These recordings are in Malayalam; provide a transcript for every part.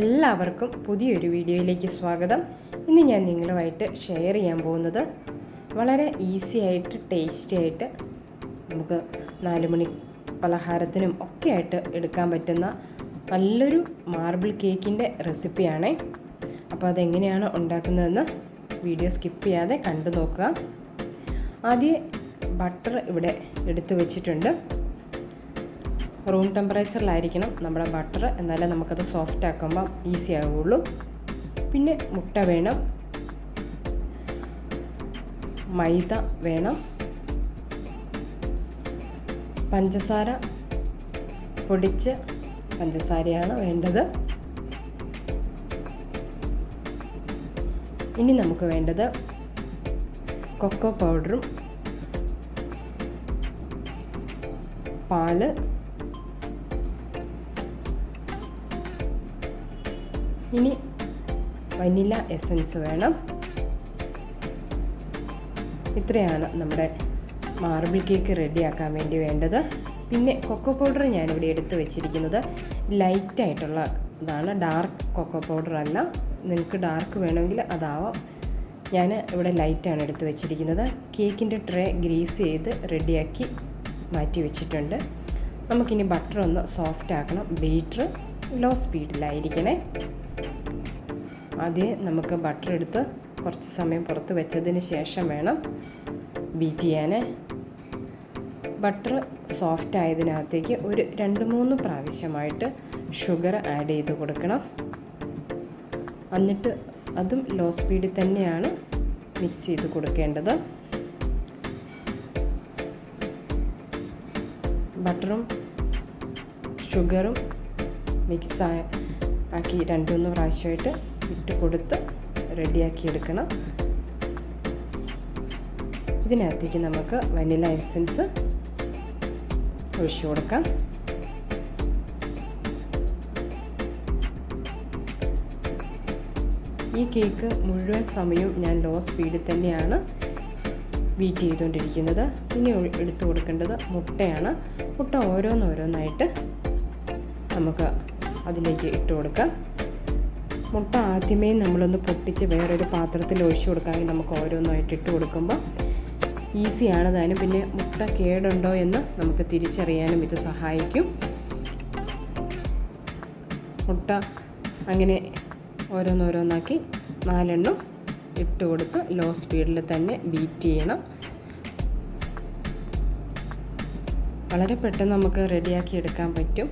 എല്ലാവർക്കും പുതിയൊരു വീഡിയോയിലേക്ക് സ്വാഗതം. ഇന്ന് ഞാൻ നിങ്ങളുമായിട്ട് ഷെയർ ചെയ്യാൻ പോകുന്നത് വളരെ ഈസി ആയിട്ട് ടേസ്റ്റി ആയിട്ട് നമുക്ക് നാലുമണി പലഹാരത്തിനും ഒക്കെ ആയിട്ട് എടുക്കാൻ പറ്റുന്ന നല്ലൊരു മാർബിൾ കേക്കിന്റെ റെസിപ്പിയാണ് അപ്പോൾ അതെങ്ങനെയാണ് ഉണ്ടാക്കുന്നതെന്ന് വീഡിയോ സ്കിപ്പ് ചെയ്യാതെ കണ്ടു നോക്കുക. ആദ്യം ബട്ടർ ഇവിടെ എടുത്തു വെച്ചിട്ടുണ്ട്. റൂം ടെമ്പറേച്ചറിലായിരിക്കണം നമ്മുടെ ബട്ടർ എന്നാലേ നമുക്കത് സോഫ്റ്റ് ആക്കുമ്പോൾ ഈസി ആകുള്ളൂ പിന്നെ മുട്ട വേണം. മൈദ വേണം. പഞ്ചസാര പൊടിച്ച് പഞ്ചസാരയാണ് വേണ്ടത്. ഇനി നമുക്ക് വേണ്ടത് കൊക്കോ പൗഡറും പാൽ ഇനി വനില എസൻസ് വേണം. ഇത്രയാണ് നമ്മുടെ മാർബിൾ കേക്ക് റെഡിയാക്കാൻ വേണ്ടി വേണ്ടത്. പിന്നെ കൊക്കോ പൗഡർ ഞാനിവിടെ എടുത്തു വെച്ചിരിക്കുന്നത് ലൈറ്റായിട്ടുള്ള ഇതാണ് ഡാർക്ക് കൊക്കോ പൗഡർ അല്ല. നിങ്ങൾക്ക് ഡാർക്ക് വേണമെങ്കിൽ അതാവാം. ഞാൻ ഇവിടെ ലൈറ്റാണ് എടുത്തു വെച്ചിരിക്കുന്നത്. കേക്കിന്റെ ട്രേ ഗ്രീസ് ചെയ്ത് റെഡിയാക്കി മാറ്റി വെച്ചിട്ടുണ്ട്. നമുക്കിനി ബട്ടർ ഒന്ന് സോഫ്റ്റ് ആക്കണം. ബീറ്റർ ലോ സ്പീഡിലായിരിക്കണേ ആദ്യം നമുക്ക് ബട്ടർ എടുത്ത് കുറച്ച് സമയം പുറത്ത് വെച്ചതിന് ശേഷം വേണം ബീറ്റ് ചെയ്യാൻ ബട്ടർ സോഫ്റ്റ് ആയതിനകത്തേക്ക് ഒരു രണ്ട് മൂന്ന് പ്രാവശ്യമായിട്ട് ഷുഗർ ആഡ് ചെയ്ത് കൊടുക്കണം. എന്നിട്ട് അതും ലോ സ്പീഡിൽ തന്നെയാണ് മിക്സ് ചെയ്ത് കൊടുക്കേണ്ടത്. ബട്ടറും ഷുഗറും മിക്സ് ആക്കി രണ്ട് മൂന്ന് പ്രാവശ്യമായിട്ട് ഇട്ട് കൊടുത്ത് റെഡിയാക്കി എടുക്കണം. ഇതിനകത്തേക്ക് നമുക്ക് വനില എസൻസ് ഒഴിച്ചു കൊടുക്കാം. ഈ കേക്ക് മുഴുവൻ സമയവും ഞാൻ ലോ സ്പീഡിൽ തന്നെയാണ് ബീറ്റ് ചെയ്തുകൊണ്ടിരിക്കുന്നത്. ഇനി എടുത്തു കൊടുക്കേണ്ടത് മുട്ടയാണ്. മുട്ട ഓരോന്നോരോന്നായിട്ട് നമുക്ക് അതിലേക്ക് ഇട്ട് കൊടുക്കാം. മുട്ട ആദ്യമേ നമ്മളൊന്ന് പൊട്ടിച്ച് വേറൊരു പാത്രത്തിൽ ഒഴിച്ചു കൊടുക്കാമെങ്കിൽ നമുക്ക് ഓരോന്നായിട്ട് ഇട്ട് കൊടുക്കുമ്പോൾ ഈസിയാണ് താനും പിന്നെ മുട്ട കേടുണ്ടോ എന്ന് നമുക്ക് തിരിച്ചറിയാനും ഇത് സഹായിക്കും. മുട്ട അങ്ങനെ ഓരോന്നോരോന്നാക്കി നാലെണ്ണം ഇട്ട് കൊടുത്ത് ലോ സ്പീഡിൽ തന്നെ ബീറ്റ് ചെയ്യണം. വളരെ പെട്ടെന്ന് നമുക്ക് റെഡിയാക്കി എടുക്കാൻ പറ്റും.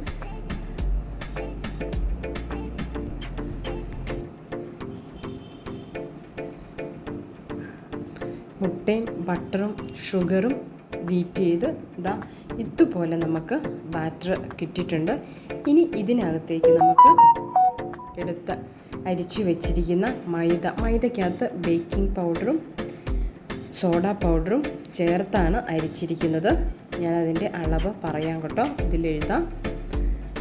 മുട്ടയും ബട്ടറും ഷുഗറും ബീറ്റ് ചെയ്ത് ഇതാ ഇതുപോലെ നമുക്ക് ബാറ്റർ കിട്ടിയിട്ടുണ്ട്. ഇനി ഇതിനകത്തേക്ക് നമുക്ക് എടുത്ത് അരിച്ചു വെച്ചിരിക്കുന്ന മൈദ മൈദക്കകത്ത് ബേക്കിംഗ് പൗഡറും സോഡ പൗഡറും ചേർത്താണ് അരിച്ചിരിക്കുന്നത്. ഞാൻ അതിന്റെ അളവ് പറയാം കേട്ടോ ഇതിലെഴുതാം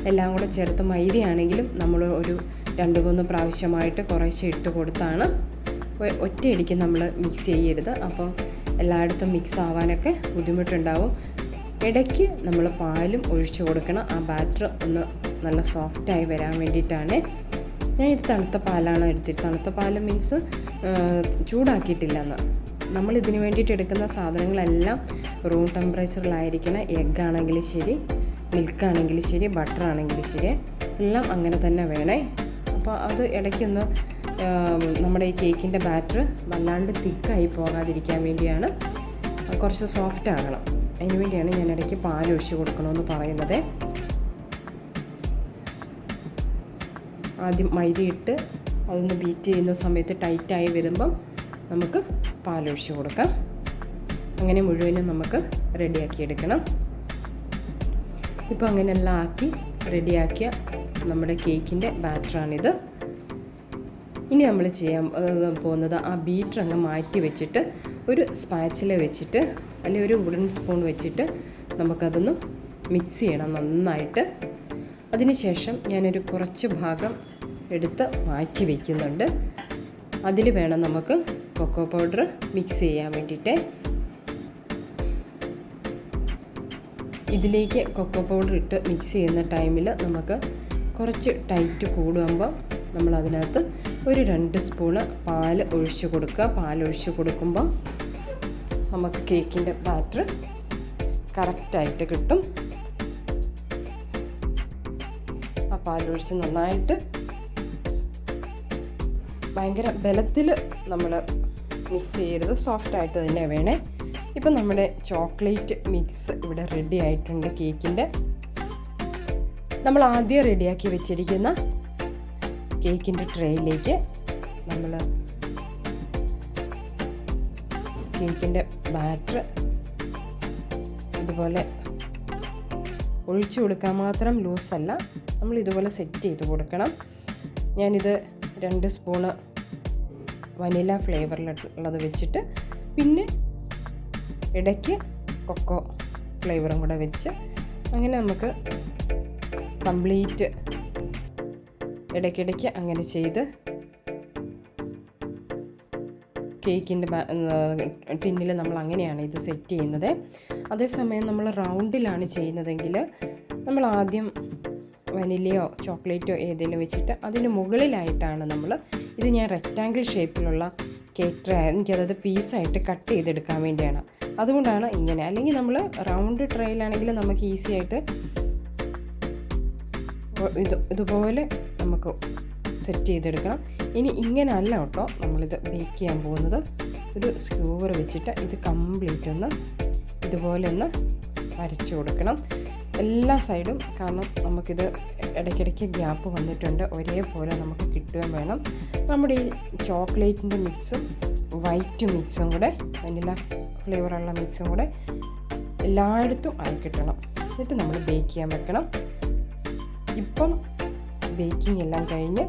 എല്ലാം കൂടെ ചേർത്ത് മൈദയാണെങ്കിലും നമ്മൾ ഒരു രണ്ട് മൂന്ന് പ്രാവശ്യമായിട്ട് കുറേശ്ശെ ഇട്ട് കൊടുത്താണ്. ഒറ്റയടിക്ക് നമ്മൾ മിക്സ് ചെയ്യരുത്. അപ്പോൾ എല്ലായിടത്തും മിക്സ് ആവാനൊക്കെ ബുദ്ധിമുട്ടുണ്ടാവും. ഇടയ്ക്ക് നമ്മൾ പാലും ഒഴിച്ചു കൊടുക്കണം. ആ ബാറ്റർ ഒന്ന് നല്ല സോഫ്റ്റായി വരാൻ വേണ്ടിയിട്ടാണ്. ഞാൻ ഇത് തണുത്ത പാലാണ് എടുത്തിട്ട് തണുത്ത പാൽ മീൻസ് ചൂടാക്കിയിട്ടില്ലെന്ന്. നമ്മൾ ഇതിന് വേണ്ടിയിട്ട് എടുക്കുന്ന സാധനങ്ങളെല്ലാം റൂം ടെമ്പറേച്ചറിലായിരിക്കണം എഗ്ഗ് ആണെങ്കിലും ശരി മിൽക്ക് ആണെങ്കിലും ശരി ബട്ടർ ആണെങ്കിലും ശരി എല്ലാം അങ്ങനെ തന്നെ വേണേ. അപ്പോൾ അത് ഇടയ്ക്കൊന്ന് നമ്മുടെ ഈ കേക്കിന്റെ ബാറ്റർ വല്ലാണ്ട് തിക്കായി പോകാതിരിക്കാൻ വേണ്ടിയാണ്. കുറച്ച് സോഫ്റ്റ് ആകണം. അതിന് വേണ്ടിയാണ് ഞാൻ ഇടയ്ക്ക് പാൽ ഒഴിച്ച് കൊടുക്കണമെന്ന് പറയുന്നത്. ആദ്യം മൈദയിട്ട് അതൊന്ന് ബീറ്റ് ചെയ്യുന്ന സമയത്ത് ടൈറ്റായി വരുമ്പം നമുക്ക് പാലൊഴിച്ച് കൊടുക്കാം. അങ്ങനെ മുഴുവനും നമുക്ക് റെഡിയാക്കി എടുക്കണം. ഇപ്പോൾ അങ്ങനെയെല്ലാം ആക്കി റെഡിയാക്കിയ നമ്മുടെ കേക്കിന്റെ ബാറ്ററാണിത് ഇനി നമ്മൾ ചെയ്യാൻ പോകുന്നത് ആ ബീറ്റർ അങ്ങ് മാറ്റി വെച്ചിട്ട് ഒരു സ്പാച്ചില വെച്ചിട്ട് അല്ലെങ്കിൽ ഒരു വുഡൻ സ്പൂൺ വെച്ചിട്ട് നമുക്കതൊന്ന് മിക്സ് ചെയ്യണം നന്നായിട്ട്. അതിനുശേഷം ഞാനൊരു കുറച്ച് ഭാഗം എടുത്ത് മാറ്റി വയ്ക്കുന്നുണ്ട് അതിൽ വേണം നമുക്ക് കൊക്കോ പൗഡർ മിക്സ് ചെയ്യാൻ വേണ്ടിയിട്ട്. ഇതിലേക്ക് കൊക്കോ പൗഡർ ഇട്ട് മിക്സ് ചെയ്യുന്ന ടൈമിൽ നമുക്ക് കുറച്ച് ടൈറ്റ് കൂടുമ്പോൾ നമ്മൾ അതിനകത്ത് ഒരു രണ്ട് സ്പൂണ് പാൽ ഒഴിച്ച് കൊടുക്കുക. പാൽ ഒഴിച്ച് കൊടുക്കുമ്പോൾ നമുക്ക് കേക്കിന്റെ ബാറ്റർ കറക്റ്റായിട്ട് കിട്ടും. ആ പാലൊഴിച്ച് നന്നായിട്ട് ഭയങ്കര ബലത്തിൽ നമ്മൾ മിക്സ് ചെയ്യരുത്. സോഫ്റ്റായിട്ട് തന്നെ വേണേ. ഇപ്പം നമ്മുടെ ചോക്ലേറ്റ് മിക്സ് ഇവിടെ റെഡി ആയിട്ടുണ്ട് കേക്കിന്റെ. നമ്മൾ ആദ്യം റെഡിയാക്കി വെച്ചിരിക്കുന്ന കേക്കിന്റെ ട്രേയിലേക്ക് നമ്മൾ കേക്കിന്റെ ബാറ്റർ ഇതുപോലെ ഒഴിച്ചു കൊടുക്കാൻ മാത്രം ലൂസല്ല. നമ്മൾ ഇതുപോലെ സെറ്റ് ചെയ്ത് കൊടുക്കണം. ഞാനിത് രണ്ട് സ്പൂണ് വനില ഫ്ലേവറിലുള്ളത് വെച്ചിട്ട് പിന്നെ ഇടയ്ക്ക് കൊക്കോ ഫ്ലേവറും കൂടെ വെച്ച് അങ്ങനെ നമുക്ക് കംപ്ലീറ്റ് ഇടയ്ക്കിടയ്ക്ക് അങ്ങനെ ചെയ്ത് കേക്കിന്റെ ടിന്നിൽ നമ്മൾ അങ്ങനെയാണ് ഇത് സെറ്റ് ചെയ്യുന്നത്. അതേസമയം നമ്മൾ റൗണ്ടിലാണ് ചെയ്യുന്നതെങ്കിൽ നമ്മൾ ആദ്യം വനിലയോ ചോക്ലേറ്റോ ഏതെങ്കിലും വെച്ചിട്ട് അതിന് മുകളിലായിട്ടാണ് നമ്മൾ ഇത് ഞാൻ റെക്റ്റാങ്കിൾ ഷേപ്പിലുള്ള കേക്ക് എനിക്കതത് പീസായിട്ട് കട്ട് ചെയ്തെടുക്കാൻ വേണ്ടിയാണ്. അതുകൊണ്ടാണ് ഇങ്ങനെ. അല്ലെങ്കിൽ നമ്മൾ റൗണ്ട് ട്രേയിലാണെങ്കിൽ നമുക്ക് ഈസി ആയിട്ട് ഇത് ഇതുപോലെ നമുക്ക് സെറ്റ് ചെയ്തെടുക്കണം. ഇനി ഇങ്ങനെ അല്ല കേട്ടോ നമ്മളിത് ബേക്ക് ചെയ്യാൻ പോകുന്നത്. ഒരു സ്ക്യൂവർ വെച്ചിട്ട് ഇത് കംപ്ലീറ്റ് ഒന്ന് ഇതുപോലെ ഒന്ന് വരച്ചു കൊടുക്കണം. എല്ലാ സൈഡും കാരണം നമുക്കിത് ഇടയ്ക്കിടയ്ക്ക് ഗ്യാപ്പ് വന്നിട്ടുണ്ട്. ഒരേപോലെ നമുക്ക് കിട്ടുകയും വേണം. നമ്മുടെ ഈ ചോക്ലേറ്റിന്റെ മിക്സും വൈറ്റ് മിക്സും കൂടെ വനില ഫ്ലേവറുള്ള മിക്സും കൂടെ എല്ലായിടത്തും ആയി കിട്ടണം. എന്നിട്ട് നമ്മൾ ബേക്ക് ചെയ്യാൻ വെക്കണം. ഇപ്പം ബേക്കിംഗ് എല്ലാം കഴിഞ്ഞ്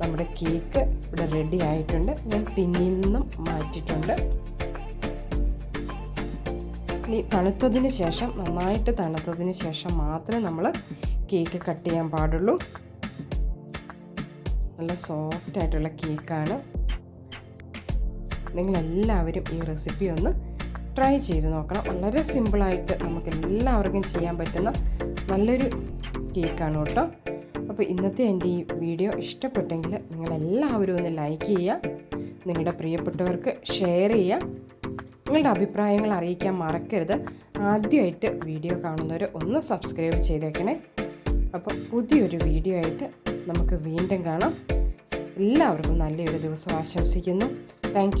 നമ്മുടെ കേക്ക് ഇവിടെ റെഡി ആയിട്ടുണ്ട്. ഞാൻ തിന്നിൽ നിന്നും മാറ്റിയിട്ടുണ്ട്. ഇനി തണുത്തതിന് ശേഷം നന്നായിട്ട് തണുത്തതിന് ശേഷം മാത്രമേ നമ്മൾ കേക്ക് കട്ട് ചെയ്യാൻ പാടുള്ളൂ. നല്ല സോഫ്റ്റ് ആയിട്ടുള്ള കേക്കാണ് നിങ്ങളെല്ലാവരും ഈ റെസിപ്പി ഒന്ന് ട്രൈ ചെയ്ത് നോക്കണം. വളരെ സിമ്പിളായിട്ട് നമുക്ക് എല്ലാവർക്കും ചെയ്യാൻ പറ്റുന്ന നല്ലൊരു കേക്കാണ് കേട്ടോ. അപ്പോൾ ഇന്നത്തെ എന്റെ ഈ വീഡിയോ ഇഷ്ടപ്പെട്ടെങ്കിൽ നിങ്ങളെല്ലാവരും ഒന്ന് ലൈക്ക് ചെയ്യുക നിങ്ങളുടെ പ്രിയപ്പെട്ടവർക്ക് ഷെയർ ചെയ്യുക നിങ്ങളുടെ അഭിപ്രായങ്ങൾ അറിയിക്കാൻ മറക്കരുത്. ആദ്യമായിട്ട് വീഡിയോ കാണുന്നവർ ഒന്ന് സബ്സ്ക്രൈബ് ചെയ്തേക്കണേ. അപ്പോൾ പുതിയൊരു വീഡിയോ ആയിട്ട് നമുക്ക് വീണ്ടും കാണാം. എല്ലാവർക്കും നല്ലൊരു ദിവസം ആശംസിക്കുന്നു. Thank